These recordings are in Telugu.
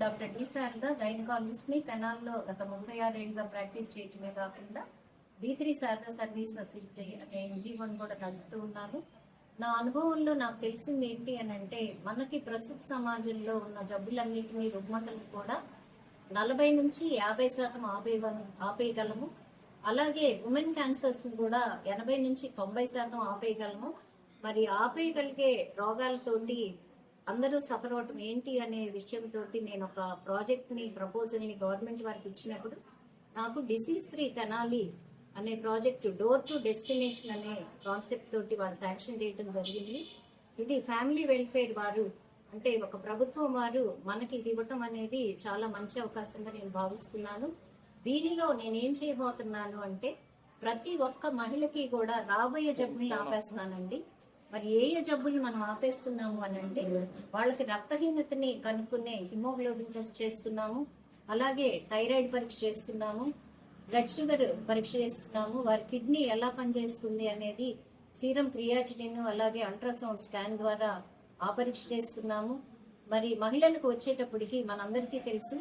డాక్టర్ డి శారద గైనకాలజిస్ట్ని తెనాల్లో గత ముప్పై ఆరేళ్ళుగా ప్రాక్టీస్ చేయటమే కాకుండా B three Sharada service facility అనే ఎన్జిఓని కూడా నడుపుతూ ఉన్నాను. నా అనుభవంలో నాకు తెలిసింది ఏంటి అని అంటే మనకి ప్రస్తుత సమాజంలో ఉన్న జబ్బులన్నింటినీ రుగ్మతలు కూడా నలభై నుంచి యాభై శాతం ఆపే ఆపేయగలము. అలాగే ఉమెన్ క్యాన్సర్స్ కూడా ఎనభై నుంచి తొంభై శాతం ఆపేయగలము. మరి ఆపేయగలిగే రోగాలతోటి అందరూ సఫర్ అవటం ఏంటి అనే విషయంతో నేను ఒక ప్రాజెక్ట్ని ప్రపోజల్ని గవర్నమెంట్ వారికి ఇచ్చినప్పుడు నాకు డిసీజ్ ఫ్రీ తెనాలి అనే ప్రాజెక్ట్ డోర్ టు డెస్టినేషన్ అనే కాన్సెప్ట్ తోటి వాళ్ళు శాంక్షన్ చేయడం జరిగింది. ఇది ఫ్యామిలీ వెల్ఫేర్ వారు అంటే ఒక ప్రభుత్వం వారు మనకి ఇది ఇవ్వటం అనేది చాలా మంచి అవకాశంగా నేను భావిస్తున్నాను. దీనిలో నేను ఏం చేయబోతున్నాను అంటే ప్రతి ఒక్క మహిళకి కూడా రాబోయే జబ్బులు ఆపేస్తానండి. మరి ఏ ఏ జబ్బులు మనం ఆపేస్తున్నాము అని అంటే వాళ్ళకి రక్తహీనతని కనుక్కునే హిమోగ్లోబిన్ టెస్ట్ చేస్తున్నాము అలాగే థైరాయిడ్ పరీక్ష చేస్తున్నాము బ్లడ్ షుగర్ పరీక్ష చేస్తున్నాము వారి కిడ్నీ ఎలా పనిచేస్తుంది అనేది సీరం క్రియాటినిన్ అలాగే అల్ట్రాసౌండ్ స్కాన్ ద్వారా ఆ పరీక్ష చేస్తున్నాము. మరి మహిళలకు వచ్చేటప్పటికి మనందరికీ తెలుసు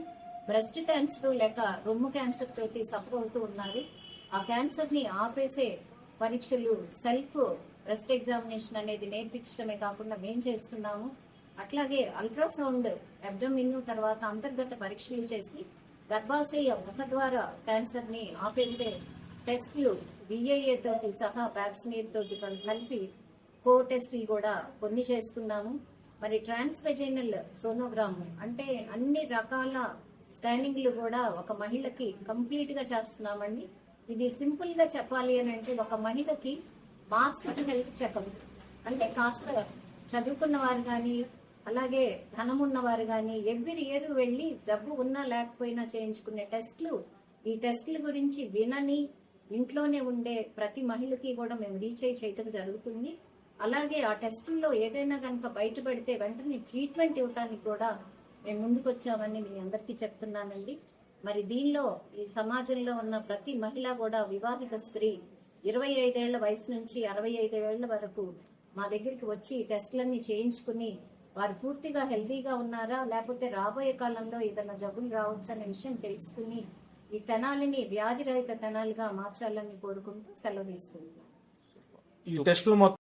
బ్రెస్ట్ క్యాన్సర్ లేక రొమ్ము క్యాన్సర్ తోటి సఫర్ అవుతూ ఉన్నారు. ఆ క్యాన్సర్ని ఆపేసే పరీక్షలు సెల్ఫ్ రెస్ట్ ఎగ్జామినేషన్ అనేది నేర్పించడమే కాకుండా మేం చేస్తున్నాము. అట్లాగే అల్ట్రాసౌండ్ అబ్డమిన్ తర్వాత అంతర్గత పరీక్షలు చేసి గర్భాశయ ముఖ ద్వారా క్యాన్సర్ని ఆపేసే టెస్ట్లు బిఏఏతో తోటి సహా ప్యాప్స్మీర్ తోటి కలిపి కో టెస్ట్లు కూడా కొన్ని చేస్తున్నాము. మరి ట్రాన్స్వెజైనల్ సోనోగ్రామ్ అంటే అన్ని రకాల స్కానింగ్లు కూడా ఒక మహిళకి కంప్లీట్గా చేస్తున్నామండి. ఇది సింపుల్గా చెప్పాలి అని అంటే ఒక మహిళకి మాస్టర్ హెల్త్ చెకప్ అంటే కాస్త చదువుకున్న వారు కానీ అలాగే ధనం ఉన్నవారు కానీ ఎవ్రీ ఇయర్ వెళ్ళి డబ్బు ఉన్నా లేకపోయినా చేయించుకునే టెస్ట్లు ఈ టెస్ట్ల గురించి వినని ఇంట్లోనే ఉండే ప్రతి మహిళకి కూడా మేము రీచ్ చేయటం జరుగుతుంది. అలాగే ఆ టెస్టుల్లో ఏదైనా కనుక బయటపడితే వెంటనే ట్రీట్మెంట్ ఇవ్వడానికి కూడా మేము ముందుకొచ్చామని మీ అందరికీ చెప్తున్నానండి. మరి దీనిలో ఈ సమాజంలో ఉన్న ప్రతి మహిళ కూడా వివాహిత స్త్రీ ఇరవై ఐదేళ్ళ వయసు నుంచి అరవై ఐదేళ్ళ వరకు మా దగ్గరికి వచ్చి టెస్ట్లన్నీ టెస్టులన్నీ చేయించుకుని వారు పూర్తిగా హెల్దీగా ఉన్నారా లేకపోతే రాబోయే కాలంలో ఏదైనా జబ్బులు రావచ్చు అనే విషయం తెలుసుకుని ఈ తెనాలిని వ్యాధి రహిత మార్చాలని కోరుకుంటూ సెలవు తీసుకుంటున్నాను